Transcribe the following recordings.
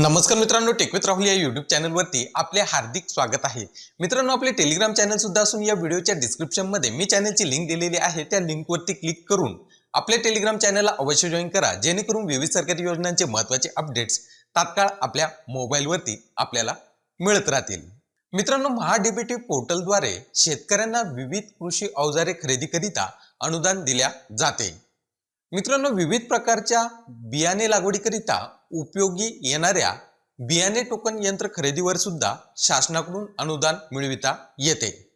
नमस्कार मित्रांनो टेकविथ राहुल या युट्यूब चॅनलवरती आपले हार्दिक स्वागत आहे. मित्रांनो आपले टेलिग्राम चॅनल सुद्धा असून या व्हिडिओच्या डिस्क्रिप्शनमध्ये मी चॅनलची लिंक दिलेली आहे. त्या लिंकवरती क्लिक करून आपल्या टेलिग्राम चॅनलला अवश्य जॉईन करा. जेणेकरून विविध सरकारी योजनांचे महत्त्वाचे अपडेट्स तात्काळ आपल्या मोबाईलवरती आपल्याला मिळत राहतील. मित्रांनो महाडीबीटी पोर्टलद्वारे शेतकऱ्यांना विविध कृषी अवजारे खरेदीकरिता अनुदान दिल्या जाते. मित्रांनो विविध प्रकारच्या बियाणे लागवडीकरिता उपयोगी येणाऱ्या बियाणे टोकन यंत्र खरेदीवर सुद्धा शासनाकडून अनुदान मिळविता येते.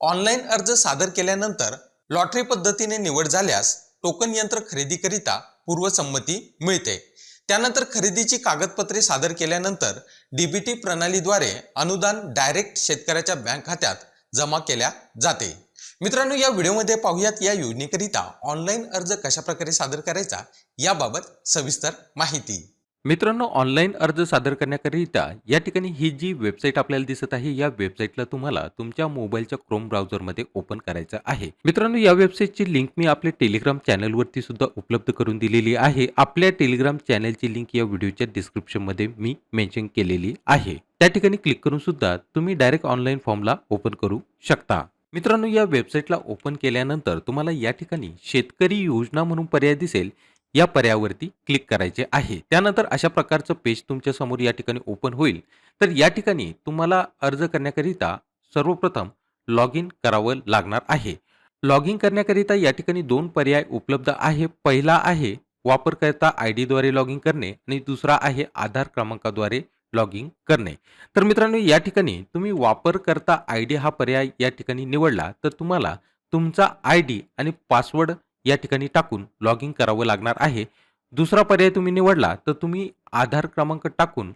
ऑनलाईन अर्ज सादर केल्यानंतर लॉटरी पद्धतीने निवड झाल्यास टोकन यंत्र खरेदीकरिता पूर्वसंमती मिळते. त्यानंतर खरेदीची कागदपत्रे सादर केल्यानंतर डीबीटी प्रणालीद्वारे अनुदान डायरेक्ट शेतकऱ्याच्या बँक खात्यात जमा केल्या जाते. मित्रांनो या व्हिडिओमध्ये पाहूयात या योजनेकरिता ऑनलाईन अर्ज कशाप्रकारे सादर करायचा याबाबत सविस्तर माहिती. मित्रांनो ऑनलाईन अर्ज सादर करण्याकरिता या ठिकाणी ही जी वेबसाईट आपल्याला दिसत आहे या वेबसाईटला तुम्हाला तुमच्या मोबाईलच्या क्रोम ब्राउझरमध्ये ओपन करायचं आहे. मित्रांनो या वेबसाईटची लिंक मी आपल्या टेलिग्राम चॅनलवरती सुद्धा उपलब्ध करून दिलेली आहे. आपल्या टेलिग्राम चॅनलची लिंक या व्हिडिओच्या डिस्क्रिप्शनमध्ये मी मेन्शन केलेली आहे. त्या ठिकाणी क्लिक करून सुद्धा तुम्ही डायरेक्ट ऑनलाईन फॉर्मला ओपन करू शकता. मित्रांनो या वेबसाईटला ओपन केल्यानंतर तुम्हाला या ठिकाणी शेतकरी योजना म्हणून पर्याय दिसेल. या पर्यायावरती क्लिक करायचे आहे. त्यानंतर अशा प्रकारचं पेज तुमच्यासमोर या ठिकाणी ओपन होईल. तर या ठिकाणी तुम्हाला अर्ज करण्याकरिता सर्वप्रथम लॉग इन करावं लागणार आहे. लॉग इन करण्याकरिता या ठिकाणी दोन पर्याय उपलब्ध आहे. पहिला आहे वापरकर्ता आय डीद्वारे लॉग इन करणे आणि दुसरा आहे आधार क्रमांकाद्वारे लॉग इन करणे. तर मित्रांनो या ठिकाणी तुम्ही वापरकर्ता आय डी हा पर्याय या ठिकाणी निवडला तर तुम्हाला तुमचा आय डी आणि पासवर्ड या ठिकाणी टाकून लॉग इन करावं लागणार आहे. दुसरा पर्याय तुम्ही निवडला तर तुम्ही आधार क्रमांक टाकून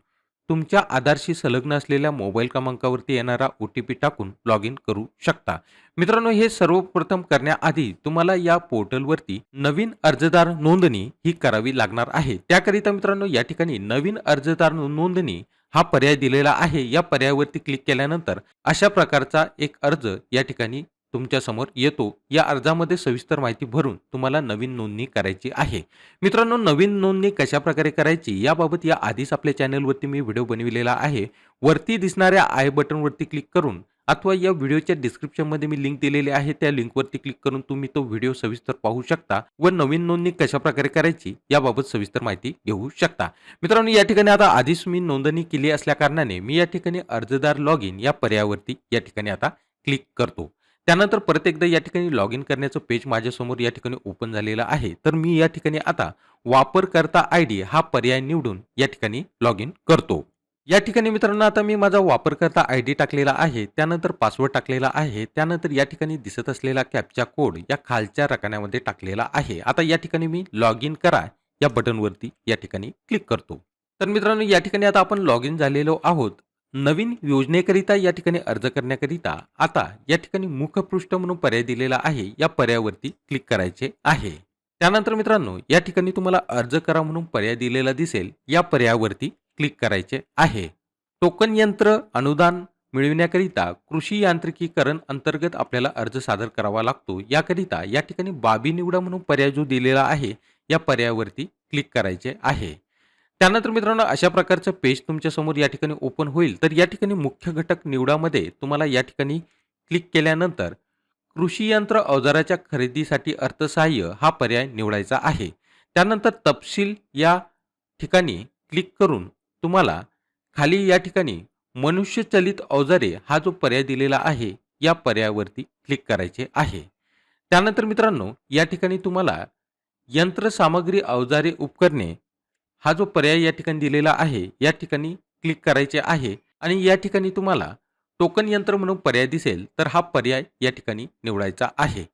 तुमच्या आधारशी संलग्न असलेल्या मोबाईल क्रमांकावरती येणारा ओ टी पी टाकून लॉग इन करू शकता. मित्रांनो हे सर्वप्रथम करण्याआधी तुम्हाला या पोर्टलवरती नवीन अर्जदार नोंदणी ही करावी लागणार आहे. त्याकरिता मित्रांनो या ठिकाणी नवीन अर्जदार नोंदणी हा पर्याय दिलेला आहे. या पर्यायावरती क्लिक केल्यानंतर अशा प्रकारचा एक अर्ज या ठिकाणी तुमच्यासमोर येतो. या अर्जामध्ये सविस्तर माहिती भरून तुम्हाला नवीन नोंदणी करायची आहे. मित्रांनो नवीन नोंदणी कशा प्रकारे करायची याबाबत या आधीच आपल्या चॅनलवरती मी व्हिडिओ बनविलेला आहे. वरती दिसणाऱ्या आय बटनवरती क्लिक करून अथवा या व्हिडिओच्या डिस्क्रिप्शनमध्ये मी लिंक दिलेली आहे. त्या लिंकवरती क्लिक करून तुम्ही तो व्हिडिओ सविस्तर पाहू शकता व नवीन नोंदणी कशा प्रकारे करायची याबाबत सविस्तर माहिती घेऊ शकता. मित्रांनो या ठिकाणी आता आधीच मी नोंदणी केली असल्या कारणाने मी या ठिकाणी अर्जदार लॉग इन या पर्यायावरती या ठिकाणी आता क्लिक करतो. त्यानंतर परत एकदा या ठिकाणी लॉग इन करण्याचं पेज माझ्यासमोर या ठिकाणी ओपन झालेलं आहे. तर मी या ठिकाणी आता वापरकर्ता आय डी हा पर्याय निवडून या ठिकाणी लॉग इन करतो. या ठिकाणी मित्रांनो आता मी माझा वापरकर्ता आय डी टाकलेला आहे. त्यानंतर पासवर्ड टाकलेला आहे. त्यानंतर या ठिकाणी दिसत असलेला कॅपचा कोड या खालच्या रकान्यामध्ये टाकलेला आहे. आता या ठिकाणी मी लॉग इन करा या बटनवरती या ठिकाणी क्लिक करतो. तर मित्रांनो या ठिकाणी आता आपण लॉग इन झालेलो आहोत. नवीन योजनेकरिता या ठिकाणी अर्ज करण्याकरिता आता या ठिकाणी मुखपृष्ठ म्हणून पर्याय दिलेला आहे या पर्यायावरती क्लिक करायचे आहे. त्यानंतर मित्रांनो या ठिकाणी तुम्हाला अर्ज करा म्हणून पर्याय दिलेला दिसेल या पर्यायावरती क्लिक करायचे आहे. टोकन यंत्र अनुदान मिळविण्याकरिता कृषी यांत्रिकीकरण अंतर्गत आपल्याला अर्ज सादर करावा लागतो. याकरिता या ठिकाणी बाबी निवडा म्हणून पर्याय जो दिलेला आहे या पर्यायावरती क्लिक करायचे आहे. त्यानंतर मित्रांनो अशा प्रकारचं पेज तुमच्यासमोर या ठिकाणी ओपन होईल. तर या ठिकाणी मुख्य घटक निवडामध्ये तुम्हाला या ठिकाणी क्लिक केल्यानंतर कृषी यंत्र अवजाराच्या खरेदीसाठी अर्थसहाय्य हा पर्याय निवडायचा आहे. त्यानंतर तपशील या ठिकाणी क्लिक करून तुम्हाला खाली या ठिकाणी मनुष्यचलित अवजारे हा जो पर्याय दिलेला आहे या पर्यायावरती क्लिक करायचे आहे. त्यानंतर मित्रांनो या ठिकाणी तुम्हाला यंत्रसामग्री अवजारे उपकरणे हा जो पर्याय या ठिकाणी दिलेला आहे या ठिकाणी क्लिक करायचे आहे आणि या ठिकाणी तुम्हाला टोकन यंत्र म्हणून पर्याय दिसेल तर हा पर्याय या ठिकाणी निवडायचा आहे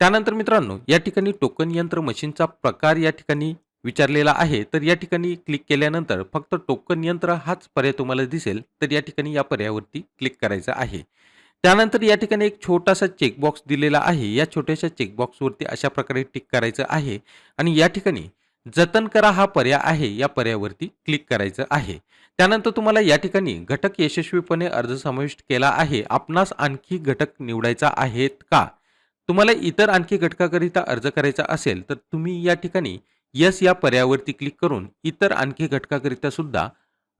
त्यानंतर मित्रांनो या ठिकाणी टोकन यंत्र मशीनचा प्रकार या ठिकाणी विचारलेला आहे तर या ठिकाणी क्लिक केल्यानंतर फक्त टोकन यंत्र हाच पर्याय तुम्हाला दिसेल तर या ठिकाणी या पर्यायावरती क्लिक करायचं आहे त्यानंतर या ठिकाणी एक छोटासा चेकबॉक्स दिलेला आहे या छोट्याशा चेकबॉक्सवरती अशा प्रकारे टिक करायचं आहे आणि या ठिकाणी जतन करा हा पर्याय आहे या पर्यायावरती क्लिक करायचं आहे. त्यानंतर तुम्हाला या ठिकाणी घटक यशस्वीपणे अर्ज समाविष्ट केला आहे. आपणास आणखी घटक निवडायचा आहेत का? तुम्हाला इतर आणखी घटकाकरिता अर्ज करायचा असेल तर तुम्ही या ठिकाणी यस या पर्यायावरती क्लिक करून इतर आणखी घटकाकरिता सुद्धा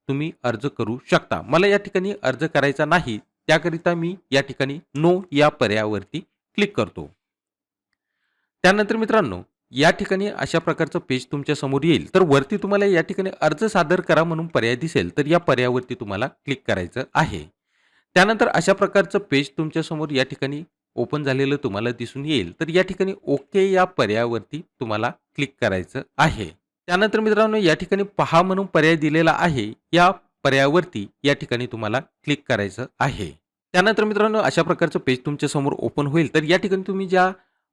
तुम्ही अर्ज करू शकता. मला या ठिकाणी अर्ज करायचा नाही त्याकरिता मी या ठिकाणी नो या पर्यायावरती क्लिक करतो. त्यानंतर मित्रांनो या ठिकाणी अशा प्रकारचं पेज तुमच्यासमोर येईल. तर वरती तुम्हाला या ठिकाणी अर्ज सादर करा म्हणून पर्याय दिसेल. तर या पर्यायावरती तुम्हाला क्लिक करायचं आहे. त्यानंतर अशा प्रकारचं पेज तुमच्यासमोर या ठिकाणी ओपन झालेलं तुम्हाला दिसून येईल. तर या ठिकाणी ओके या पर्यायावरती तुम्हाला क्लिक करायचं आहे. त्यानंतर मित्रांनो या ठिकाणी पहा म्हणून पर्याय दिलेला आहे. या पर्यायावरती या ठिकाणी तुम्हाला क्लिक करायचं आहे. त्यानंतर मित्रांनो अशा प्रकारचं पेज तुमच्यासमोर ओपन होईल. तर या ठिकाणी तुम्ही ज्या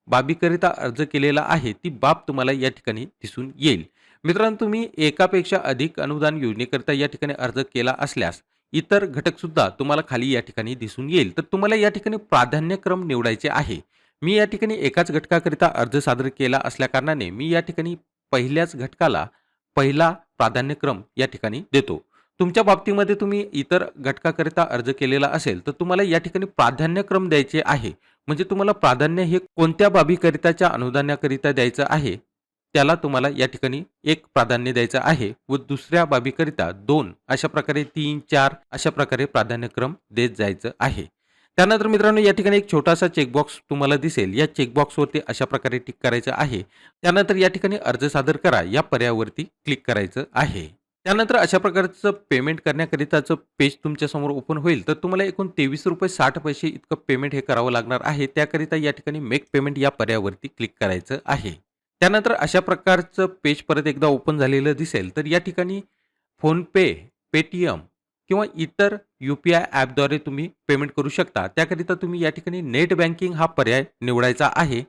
बाबीकरिता अर्ज केलेला आहे ती बाब तुम्हाला या ठिकाणी दिसून येईल. मित्रांनो तुम्ही एकापेक्षा अधिक अनुदान योजनेकरिता या ठिकाणी अर्ज केला असल्यास इतर घटकसुद्धा तुम्हाला खाली या ठिकाणी दिसून येईल. तर तुम्हाला या ठिकाणी प्राधान्यक्रम निवडायचे आहे. मी या ठिकाणी एकाच घटकाकरिता अर्ज सादर केला असल्याकारणाने मी या ठिकाणी पहिल्याच घटकाला पहिला प्राधान्यक्रम या ठिकाणी देतो. तुमच्या बाबतीमध्ये तुम्ही इतर घटकाकरिता अर्ज केलेला असेल तर तुम्हाला या ठिकाणी प्राधान्यक्रम द्यायचे आहे. म्हणजे तुम्हाला प्राधान्य हे कोणत्या बाबीकरिताच्या अनुदानाकरिता द्यायचं आहे? त्याला तुम्हाला या ठिकाणी एक प्राधान्य द्यायचं आहे व दुसऱ्या बाबीकरिता दोन अशा प्रकारे तीन चार अशा प्रकारे प्राधान्यक्रम देत जायचं आहे. त्यानंतर मित्रांनो या ठिकाणी एक छोटासा चेकबॉक्स तुम्हाला दिसेल. या चेकबॉक्सवरती अशा प्रकारे टिक करायचं आहे. त्यानंतर या ठिकाणी अर्ज सादर करा. या पर्यायावरती क्लिक करायचं आहे. त्यानंतर अशा प्रकारचं पेमेंट करण्याकरिताचं पेज तुमच्यासमोर ओपन होईल तर तुम्हाला एकूण तेवीस रुपये साठ पैसे इतकं पेमेंट हे करावं लागणार आहे. त्याकरिता या ठिकाणी मेक पेमेंट या पर्यायावरती क्लिक करायचं आहे. त्यानंतर अशा प्रकारचं पेज परत एकदा ओपन झालेलं दिसेल तर या ठिकाणी फोनपे पेटीएम किंवा इतर यू पी आय ॲपद्वारे तुम्ही पेमेंट करू शकता. त्याकरिता तुम्ही या ठिकाणी नेट बँकिंग हा पर्याय निवडायचा आहे.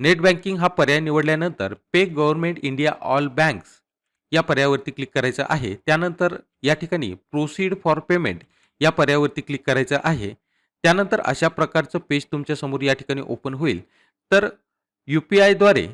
नेट बँकिंग हा पर्याय निवडल्यानंतर pay government India all banks या पर्यायावरती क्लिक करायचं आहे. त्यानंतर या ठिकाणी प्रोसीड फॉर पेमेंट या पर्यायावरती क्लिक करायचं आहे. त्यानंतर अशा प्रकारचं पेज तुमच्यासमोर या ठिकाणी ओपन होईल. तर यू पी आयद्वारे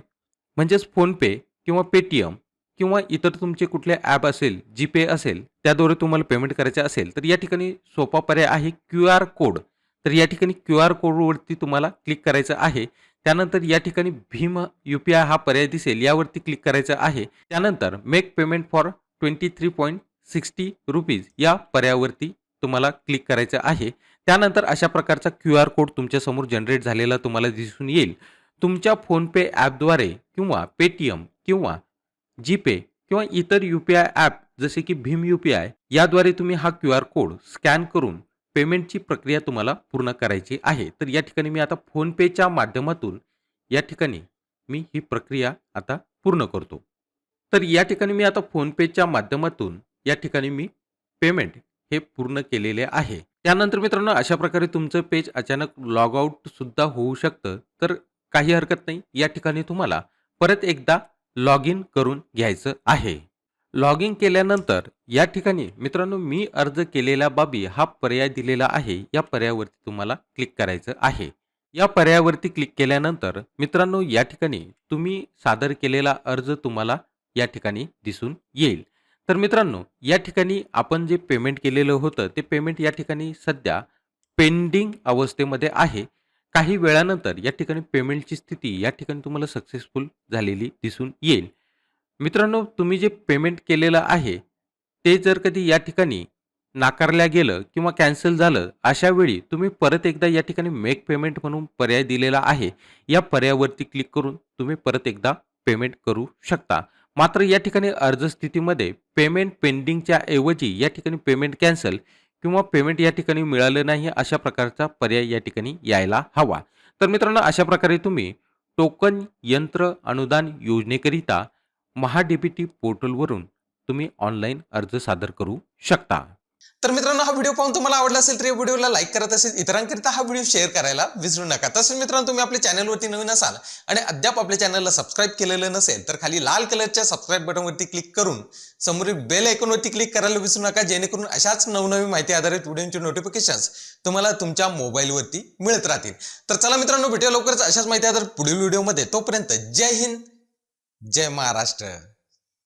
म्हणजेच फोनपे किंवा पेटीएम किंवा इतर तुमचे कुठले ॲप असेल जीपे असेल त्याद्वारे तुम्हाला पेमेंट करायचे असेल तर या ठिकाणी सोपा पर्याय आहे क्यू आर कोड तर या ठिकाणी क्यू आर कोडवरती तुम्हाला क्लिक करायचं आहे. त्यानंतर या ठिकाणी भीम यू पी आय हा पर्याय दिसेल यावरती क्लिक करायचं आहे. त्यानंतर make payment for twenty three point sixty rupees या पर्यायावरती तुम्हाला क्लिक करायचं आहे. त्यानंतर अशा प्रकारचा क्यू आर कोड तुमच्यासमोर जनरेट झालेला तुम्हाला दिसून येईल. तुमच्या फोनपे ॲपद्वारे किंवा पेटीएम किंवा जीपे किंवा इतर यू पी आय ॲप जसे की भीम यू पी आय याद्वारे तुम्ही हा क्यू आर कोड स्कॅन करून पेमेंटची प्रक्रिया तुम्हाला पूर्ण करायची आहे. तर या ठिकाणी मी आता फोनपेच्या माध्यमातून या ठिकाणी मी ही प्रक्रिया आता पूर्ण करतो. तर या ठिकाणी मी आता फोनपेच्या माध्यमातून या ठिकाणी मी पेमेंट हे पूर्ण केलेले आहे. त्यानंतर मित्रांनो अशा प्रकारे तुमचं पेज अचानक लॉग आउट सुद्धा होऊ शकतं. तर काही हरकत नाही. या ठिकाणी तुम्हाला परत एकदा लॉग इन करून घ्यायचं आहे. लॉग इन केल्यानंतर या ठिकाणी मित्रांनो मी अर्ज केलेल्या बाबी हा पर्याय दिलेला आहे. या पर्यायावरती तुम्हाला क्लिक करायचं आहे. या पर्यायावरती क्लिक केल्यानंतर मित्रांनो या ठिकाणी तुम्ही सादर केलेला अर्ज तुम्हाला या ठिकाणी दिसून येईल. तर मित्रांनो या ठिकाणी आपण जे पेमेंट केलेलं होतं ते पेमेंट या ठिकाणी सध्या पेंडिंग अवस्थेमध्ये आहे. काही वेळानंतर या ठिकाणी पेमेंटची स्थिती या ठिकाणी तुम्हाला सक्सेसफुल झालेली दिसून येईल. मित्रांनो तुम्ही जे पेमेंट केलेलं आहे ते जर कधी या ठिकाणी नाकारल्या गेलं किंवा कॅन्सल झालं अशा वेळी तुम्ही परत एकदा या ठिकाणी मेक पेमेंट म्हणून पर्याय दिलेला आहे. या पर्यायावरती क्लिक करून तुम्ही परत एकदा पेमेंट करू शकता. मात्र या ठिकाणी अर्ज स्थितीमध्ये पेमेंट पेंडिंगच्या ऐवजी या ठिकाणी पेमेंट कॅन्सल किंवा पेमेंट या ठिकाणी मिळालं नाही अशा प्रकारचा पर्याय या ठिकाणी यायला हवा. तर मित्रांनो अशा प्रकारे तुम्ही टोकन यंत्र अनुदान योजनेकरिता महाडीबीटी पोर्टलवरून तुम्ही ऑनलाईन अर्ज सादर करू शकता. तर मित्रांनो हा व्हिडिओ पाहून तुम्हाला आवडला असेल तर या व्हिडिओला लाईक करत असेल इतरांकरिता हा व्हिडिओ शेअर करायला विसरू नका. तसेच मित्रांनो तुम्ही आपल्या चॅनलवरती नवीन असाल आणि अद्याप आपल्या चॅनलला सबस्क्राईब केलेलं नसेल तर खाली लाल कलरच्या सबस्क्राईब बटनवरती क्लिक करून समोरील बेल आयकॉनवरती क्लिक करायला विसरू नका जेणेकरून अशाच नवनवीन माहिती आधारित व्हिडिओचे नोटिफिकेशन्स तुम्हाला तुमच्या मोबाईलवरती मिळत राहतील. तर चला मित्रांनो भेटूया लवकरच अशाच माहिती आधारित पुढील व्हिडिओमध्ये. तोपर्यंत जय हिंद. जय महाराष्ट्र.